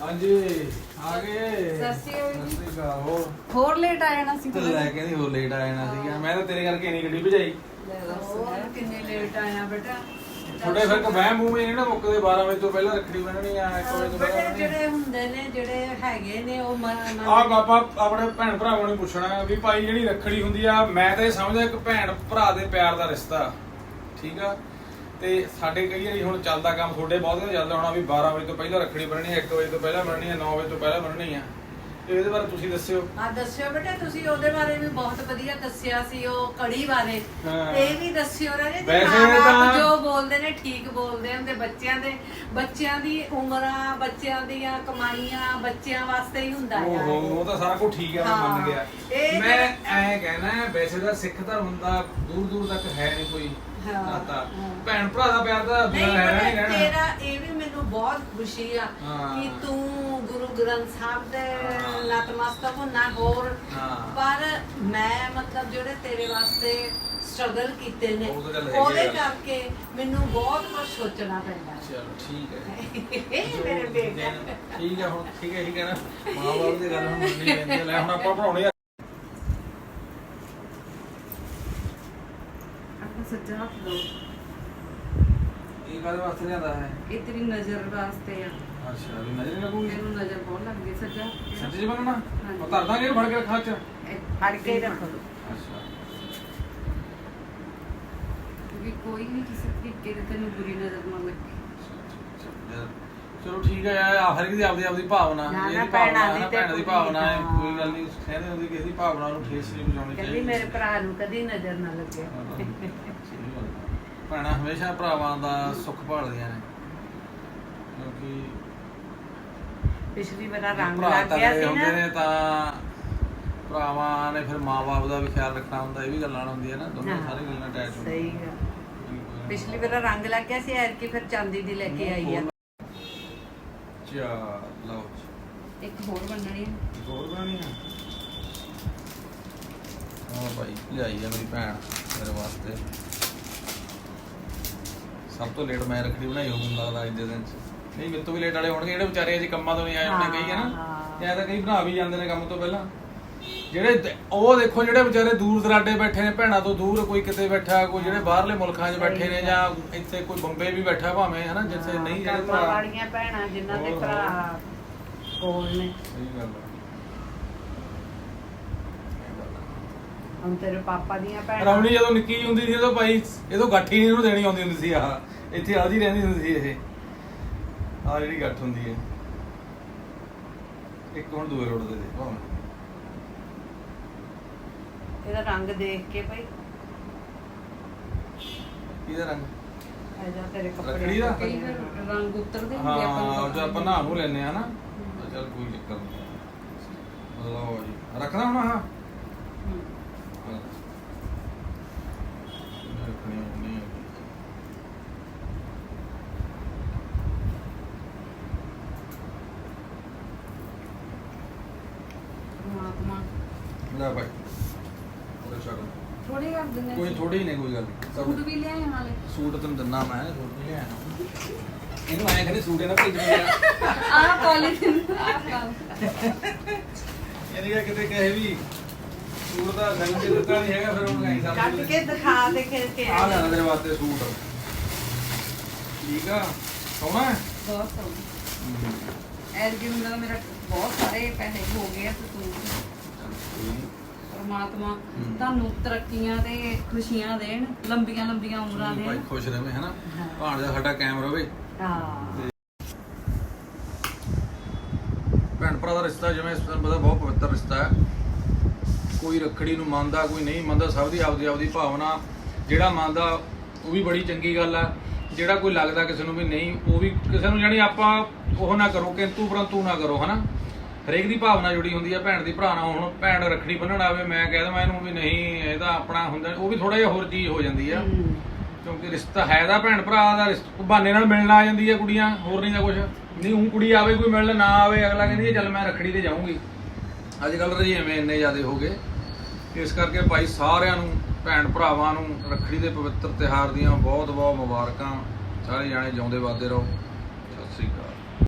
ਹਾਂਜੀ ਆ ਗਏ। ਸਤਿ ਸ਼੍ਰੀ ਅਕਾਲ ਜੀ। ਸਤਿ ਸ਼੍ਰੀ ਅਕਾਲ ਹੋਰ? ਹੋਰ ਲੇਟ ਆ ਜਾਣਾ ਸੀ ਤੇ ਲੈ ਕੇ ਨਹੀਂ ਹੋਰ ਲੇਟ ਆ ਜਾਣਾ ਸੀਗਾ। ਮੈਂ ਤਾਂ ਤੇਰੇ ਕਰਕੇ ਨਹੀਂ ਗੱਡੀ ਭਜਾਈ। ਹੋਰ ਕਿੰਨੇ ਲੇਟ ਆਇਆ ਬੇਟਾ। ਛੋਟੇ ਫਿਰ ਕਬਹਿ ਮੂੰਹ ਵੀ ਨਹੀਂ ਨਾ ਮੁੱਕਦੇ 12 ਵਜੇ ਤੋਂ ਪਹਿਲਾਂ ਰੱਖੜੀ ਬੰਨਣੀ ਆ 1 ਵਜੇ ਤੋਂ ਬੇਟੇ ਪਹਿਲਾਂ ਜਿਹੜੇ ਹੁੰਦੇ ਨੇ ਜਿਹੜੇ ਹੈਗੇ ਨੇ ਉਹ ਮ- ਮ- ਆ ਬਾਬਾ ਆਪਣੇ ਭੈਣ ਭਰਾਵਾਂ ਨੂੰ ਪੁੱਛਣਾ ਵੀ ਭਾਈ ਜਿਹੜੀ ਰੱਖੜੀ ਹੁੰਦੀ ਆ ਮੈਂ ਤਾਂ ਇਹ ਸਮਝਦਾ ਇੱਕ ਭੈਣ ਭਰਾ ਦੇ ਪਿਆਰ ਦਾ ਰਿਸ਼ਤਾ। ਠੀਕ ਆ? ਤੇ ਸਾਡੇ ਕਈ ਵਾਰੀ ਹੁਣ ਚੱਲਦਾ ਕੰਮ ਤੁਹਾਡੇ ਬਹੁਤ ਜ਼ਿਆਦਾ ਚੱਲਦਾ ਹੋਣਾ ਵੀ 12 ਵਜੇ ਤੋਂ ਪਹਿਲਾਂ ਰੱਖੜੀ ਬੰਨਣੀ ਹੈ 1 ਵਜੇ ਤੋਂ ਪਹਿਲਾਂ ਬੰਨਣੀ ਹੈ 9 ਵਜੇ ਤੋਂ ਪਹਿਲਾਂ ਬੰਨਣੀ ਆ ਤੇ ਇਹਦੇ ਬਾਰੇ ਤੁਸੀਂ ਦੱਸਿਓ। ਆ ਦੱਸਿਓ ਬੇਟਾ ਤੁਸੀਂ ਉਹਦੇ ਬਾਰੇ ਵੀ ਬਹੁਤ ਵਧੀਆ ਦੱਸਿਆ ਸੀ ਉਹ ਕੜੀ ਬਾਰੇ। ਹਾਂ। ਇਹ ਵੀ ਦੱਸਿਓ ਰਾਜੇ ਜੀ ਵੈਸੇ ਮਾਂ-ਬਾਪ ਤਾਂ- ਜੋ ਬੋਲਦੇ ਨੇ ਠੀਕ ਬੋਲਦੇ ਹੁੰਦੇ ਬੱਚਿਆਂ ਦੇ। ਬੱਚਿਆਂ ਦੀ ਉਮਰਾਂ ਬੱਚਿਆਂ ਦੀਆਂ ਕਮਾਈਆਂ ਬੱਚਿਆਂ ਵਾਸਤੇ ਹੀ ਹੁੰਦਾ ਆ ਓਹੋ ਉਹ ਤਾਂ ਸਾਰਾ ਕੁਝ ਠੀਕ ਹੈ ਮੈਂ ਮੰਨ ਹਾਂ। ਗਿਆ ਇਹ ਮੈਂ ਜਿਹੜਾ- ਐਂ ਕਹਿਣਾ ਹੈ, ਵੈਸੇ ਤਾਂ ਸਿੱਖ ਧਰਮ ਦਾ ਦੂਰ ਦੂਰ ਤੱਕ ਹੈ ਨਹੀਂ ਕੋਈ। ਹਾਂ, ਨਾਤਾ ਹਾਂ। ਭੈਣ ਭਰਾ ਦਾ ਪਿਆਰ ਤਾਂ ਨਹੀਂ ਰਹਿਣਾ ਤੇਰਾ ਇਹ ਵੀ ਮੈਨੂੰ ਬਹੁਤ ਖੁਸ਼ੀ ਆ ਹਾਂ। ਕਿ ਤੂੰ ਗੁਰੂ ਗ੍ਰੰਥ ਸਾਹਿਬ ਦੇ ਹਾਂ। ਨਤਮਸਤਕ ਹੋਣਾ ਹੋਰ ਹਾਂ। ਪਰ ਮੈਂ ਮਤਲਬ ਜਿਹੜੇ ਤੇਰੇ ਵਾਸਤੇ ਸਟਰਗਲ ਕੀਤੇ ਨੇ ਉਹ ਤਾਂ ਗੱਲ ਹੈਗੀ ਉਹਦੇ। ਕਰਕੇ ਮੈਨੂੰ ਬਹੁਤ ਕੁਝ ਸੋਚਣਾ ਪੈਂਦਾ ਚਲੋ ਠੀਕ ਹੈ ਇਹ ਮੇਰੇ ਬੇਟਾ ਠੀਕ ਹੈ ਹੁਣ ਠੀਕ ਹੈ ਠੀਕ ਹੈ ਨਾ ਮਾਂ ਬਾਪ ਦੀ ਗੱਲ ਹੁਣ ਮੰਨਣੀ ਪੈਂਦੀ ਹੈ ਲੈ ਹੁਣ ਆਪਾਂ ਪੜਾਉਣੇ ਆ ਆਪਣਾ ਸੱਜਾ ਹੱਥ ਦੋ। ਇਹ ਕਾਹਦੇ ਵਾਸਤੇ ਲਿਆਂਦਾ ਹੈ ਇਹ ਤੇਰੀ ਨਜ਼ਰ ਵਾਸਤੇ ਆ। ਅੱਛਾ ਵੀ ਨਜ਼ਰ ਨਹੀਂ ਲੱਗੂਗੀ? ਨਜ਼ਰ ਬਹੁਤ ਲੱਗਦੀ ਸੱਜਾ ਸੱਚ ਬਣਨਾ ਹਾਂਜੀ। ਉਹ ਧਰ ਦਾਂਗੇ ਫੜ ਕੇ ਰੱਖਾਂ ਚ ਇਹ ਫੜ ਕੇ ਹੀ ਰੱਖੋ। ਅੱਛਾ। ਕਿਉਂਕਿ ਕੋਈ ਵੀ ਕਿਸੇ ਤਰੀਕੇ ਦੀ ਤੈਨੂੰ ਬੁਰੀ ਨਜ਼ਰ ਨਾ ਚਲੋ ਠੀਕ ਹੈ ਯਾਰ ਹਰ ਇੱਕ ਦੀ ਆਪਦੀ ਆਪਦੀ ਭਾਵਨਾ ਨਾ, ਨਾ, ਇਹਦੀ ਭੈਣਾਂ ਭਾਵਨਾ ਦੀ ਤੇ ਭੈਣ ਦੀ ਕੁੜੀ ਭਾਵਨਾ ਹੈ ਹਾਂ। ਕੋਈ ਗੱਲ ਨਹੀਂ ਕਹਿੰਦੇ ਹੁੰਦੇ ਕਿਸੇ ਦੀ ਭਾਵਨਾ ਨੂੰ ਠੇਸ ਨਹੀਂ ਪਹੁੰਚਾਉਣੀ ਚਾਹੀਦੀ ਮੇਰੇ ਭਰਾ ਨੂੰ ਕਦੀ ਨਜ਼ਰ ਨਾ ਲੱਗੇ। ਭੈਣਾਂ ਹਮੇਸ਼ਾ ਭਰਾਵਾਂ ਦਾ ਸੁੱਖ ਭਾਲਦੀਆਂ ਨੇ। ਕਿਉਂਕਿ ਪਿਛਲੀ ਵਾਰ ਰੰਗ ਭਰਾ ਲੱਗ ਗਿਆ ਤਗੜੇ ਸੀ ਹੁੰਦੇ ਨੇ। ਨਾ ਤਾਂ ਭਰਾਵਾਂ ਨੇ ਫਿਰ ਮਾਪੇ ਦਾ ਵੀ ਖਿਆਲ ਰੱਖਣਾ ਹੁੰਦਾ ਇਹ ਵੀ ਗੱਲਾਂ ਹੁੰਦੀਆਂ ਨਾ ਦੋਨੋਂ ਹਾਂ, ਸਾਰੀ ਗੱਲਾਂ ਅਟੈਚ ਸਹੀ ਗੱਲ। ਪਿਛਲੀ ਵਾਰ ਰੰਗ ਲੱਗ ਗਿਆ ਸੀ ਐਰ ਕੀ ਫਿਰ ਚਾਂਦੀ ਦੀ ਲੈ ਕੇ ਆਈ ਆ। ਚਾ ਲਓ ਜੀ। ਇੱਕ ਹੋਰ ਹੈ ਇੱਕ ਹੋਰ ਬਣਾਉਣੀ ਆ। ਹਾਂ ਭਾਈ ਲਿਆਈ ਆ ਮੇਰੀ ਭੈਣ ਮੇਰੇ ਵਾਸਤੇ। ਸਭ ਤੋਂ ਲੇਟ ਮੈਂ ਰੱਖੜੀ ਬਣਾਈ ਹੋਊ ਮੈਨੂੰ ਲੱਗਦਾ ਅੱਜ ਦੇ ਦਿਨ ਚ। ਨਹੀਂ ਮੇਰੇ ਤੋਂ ਵੀ ਲੇਟ ਵਾਲੇ ਹੋਣਗੇ ਜਿਹੜੇ ਵਿਚਾਰੇ ਅਜੇ ਕੰਮਾਂ ਤੋਂ ਨਹੀਂ ਆਏ ਹੋਣੇ ਕਈ ਹੈ ਹਾਂ, ਨਾ ਹਾਂ। ਜਾਂ ਤਾਂ ਕਈ ਬਣਾ ਵੀ ਜਾਂਦੇ ਨੇ ਕੰਮ ਤੋਂ ਪਹਿਲਾਂ। ਜਿਹੜੇ ਉਹ ਦੇਖੋ ਜਿਹੜੇ ਵਿਚਾਰੇ ਦੂਰ ਦਰਾਡੇ ਬੈਠੇ ਨੇ ਭੈਣਾਂ ਤੋਂ ਦੂਰ ਕੋਈ ਕਿਤੇ ਬੈਠਾ ਕੋਈ ਜਿਹੜੇ ਬਾਹਰਲੇ ਮੁਲਕਾਂ 'ਚ ਬੈਠੇ ਨੇ ਜਾਂ ਇੱਥੇ ਕੋਈ ਬੰਬੇ ਵੀ ਬੈਠਾ ਭਾਵੇਂ ਹਨਾ ਜਿੱਥੇ ਨਹੀਂ ਜਿਹੜੇ ਭਰਾ। ਵਾਲੀਆਂ ਭੈਣਾਂ ਜਿਨ੍ਹਾਂ ਦੇ ਭਰਾ ਕੋਲ ਨੇ। ਸਹੀ ਗੱਲ ਹੈ ਹੁਣ ਤੇਰੇ ਪਾਪਾ ਦੀਆਂ ਭੈਣਾਂ ਰਮਣੀ ਜਦੋਂ ਨਿੱਕੀ ਹੁੰਦੀ ਸੀ ਉਦੋਂ ਭਾਈ ਇਹਦੋਂ ਗੱਠੀ ਨਹੀਂ ਇਹਨੂੰ ਦੇਣੀ ਆਉਂਦੀ ਹੁੰਦੀ ਸੀ ਆਹ। ਇੱਥੇ ਆਦੀ ਰਹਿੰਦੀ ਹੁੰਦੀ ਸੀ ਇਹ। ਆਹ ਜਿਹੜੀ ਗੱਠ ਹੁੰਦੀ ਹੈ। ਇੱਕ ਹੁਣ ਦੂਏ ਰੋਡ ਦੇ ਦੇ ਭਾਵੇਂ। ਇਹਦਾ ਰੰਗ ਦੇਖ ਕੇ ਭਾਈ ਕਿਹਦਾ ਰੰਗ? ਐਜਾ ਤੇਰੇ ਕੱਪੜੇ ਰੱਖੜੀ ਦਾ? ਕਈ ਵਾਰ ਰੰਗ ਉਤਰਦੇ ਹੁੰਦੇ ਹਾਂ ਨੂੰ ਉਹ ਜੋ ਆਪਾਂ ਨਹਾ ਨੂੰ ਲੈਨੇ ਆ ਨਾ ਚੱਲ ਕੋਈ ਚੱਕਰ ਨਹੀਂ। ਲਓ ਜੀ। ਰੱਖਣਾ ਹੁਣ ਆਹ? ਹਮ। ਰੱਖਣੀ ਨਹੀਂ ਪਰਮਾਤਮਾ। ਲੈ ਭਾਈ ਉਹਦੇ ਸ਼ਗਨ ਥੋੜੇ ਕਰ ਦਿੰਦੇ ਕੋਈ ਥੋੜੀ ਨਹੀਂ ਕੋਈ ਗੱਲ ਨਹੀਂ। ਸਭ ਸੂਟ ਵੀ ਲਿਆਏ ਨਾਲੇ। ਸੂਟ ਤੈਨੂੰ ਦਿੰਨਾ ਮੈਂ ਸੂਟ ਨਹੀਂ ਲਿਆ ਇਹਨੂੰ ਆਇਆ ਕਰੀ ਸੂਟ ਇਹਨਾਂ ਭੇਜ ਦਿੰਦਾ ਆਹ ਪੋਲੀਥਿਨ ਆਹ ਕੰਮ ਯਾਨੀ ਕਿ ਕਿਤੇ ਕਹੇ ਵੀ ਸੂਟ ਦਾ ਰੰਗ ਤੇ ਦਿੱਤਾ ਨਹੀਂ ਹੈਗਾ ਫਿਰ ਉਹ ਕਹੀਂ ਕੱਟ ਸਮਝ ਕੇ ਦਿਖਾ ਦੇ ਕੇ ਕੇ ਆ ਲੈਣਾ ਤੇਰੇ ਵਾਸਤੇ ਸੂਟ। ਠੀਕ ਆ? ਸੋਹਣਾ ਹੈ? ਬਹੁਤ ਸੋਹਣਾ। ਐਰ ਕਿ ਹੁੰਦਾ ਮੇਰਾ ਬਹੁਤ ਸਾਰੇ ਪੈਸੇ ਹੋ ਗਏ ਆ ਤੇ ਤੂੰ ਚੱਲ ਕੋਈ ਨੀ। ਪਰਮਾਤਮਾ ਤੁਹਾਨੂੰ ਤਰੱਕੀਆਂ ਤੇ ਖੁਸ਼ੀਆਂ ਦੇਣ ਲੰਬੀਆਂ ਲੰਬੀਆਂ ਉਮਰਾਂ ਭਾਈ ਦੇਣ। ਖੁਸ਼ ਰਹੇ ਹਨਾ? ਹਾਂ। ਭਾਣ ਦਾ ਸਾਡਾ ਕਾਇਮ ਰਵੇ। ਹਾਂ। ਭੈਣ ਭਰਾ ਦਾ ਰਿਸ਼ਤਾ ਜਿਵੇਂ ਤੁਹਾਨੂੰ ਪਤਾ ਬਹੁਤ ਪਵਿੱਤਰ ਰਿਸ਼ਤਾ ਹੈ। ਕੋਈ ਰੱਖੜੀ ਨੂੰ ਮੰਨਦਾ ਕੋਈ ਨਹੀਂ ਮੰਨਦਾ ਸਭ ਦੀ ਆਪਦੀ ਆਪਦੀ ਭਾਵਨਾ। ਜਿਹੜਾ ਮੰਨਦਾ ਉਹ ਵੀ ਬੜੀ ਚੰਗੀ ਗੱਲ ਆ ਜਿਹੜਾ ਕੋਈ ਲੱਗਦਾ ਕਿਸੇ ਨੂੰ ਵੀ ਨਹੀਂ ਉਹ ਵੀ ਕਿਸੇ ਨੂੰ ਜਾਨੀ ਆਪਾਂ ਉਹ ਨਾ ਕਰੋ ਕਿੰਤੂ ਪਰੰਤੂ ਨਾ ਕਰੋ ਹਨਾ? ਹਰੇਕ ਦੀ ਭਾਵਨਾ ਜੁੜੀ ਹੁੰਦੀ ਆ ਭੈਣ ਦੀ ਭਰਾ ਨਾਲ ਹੁਣ ਭੈਣ ਰੱਖੜੀ ਬੰਨਣ ਆਵੇ ਮੈਂ ਕਹਿ ਦਵਾਂ ਇਹਨੂੰ ਵੀ ਨਹੀਂ ਇਹ ਤਾਂ ਆਪਣਾ ਹੁੰਦਾ ਉਹ ਵੀ ਥੋੜਾ ਜਿਹਾ ਹੋਰ ਚੀਜ਼ ਹੋ ਜਾਂਦੀ ਆ। ਕਿਉਂਕਿ ਰਿਸ਼ਤਾ ਹੈ ਦਾ ਭੈਣ ਭਰਾ ਦਾ ਰਿਸ਼ਤਾ ਬਹਾਨੇ ਨਾਲ ਮਿਲਣ ਆ ਜਾਂਦੀ ਹੈ ਕੁੜੀਆਂ ਹੋਰ ਨਹੀਂ ਤਾਂ ਕੁਝ ਨਹੀਂ ਉਹ ਕੁੜੀ ਆਵੇ ਕੋਈ ਮਿਲਣ ਨਾ ਆਵੇ ਅਗਲਾ ਕਹਿੰਦੀ ਹੈ, ਚੱਲ ਮੈਂ ਰੱਖੜੀ ਤੇ ਜਾਊਂਗੀ। ਅੱਜ ਕੱਲ ਰਜੀਵੇਂ ਇੰਨੇ ਜ਼ਿਆਦੇ ਹੋ ਗਏ। ਇਸ ਕਰਕੇ ਭਾਈ ਸਾਰਿਆਂ ਨੂੰ ਭੈਣ ਭਰਾਵਾਂ ਨੂੰ ਰੱਖੜੀ ਦੇ ਪਵਿੱਤਰ ਤਿਹਾਰ ਦੀਆਂ ਬਹੁਤ ਬਹੁਤ ਮੁਬਾਰਕਾਂ। ਸਾਰੇ ਜਾਣੇ ਜਿਉਂਦੇ ਵਾਦੇ ਰਹੋ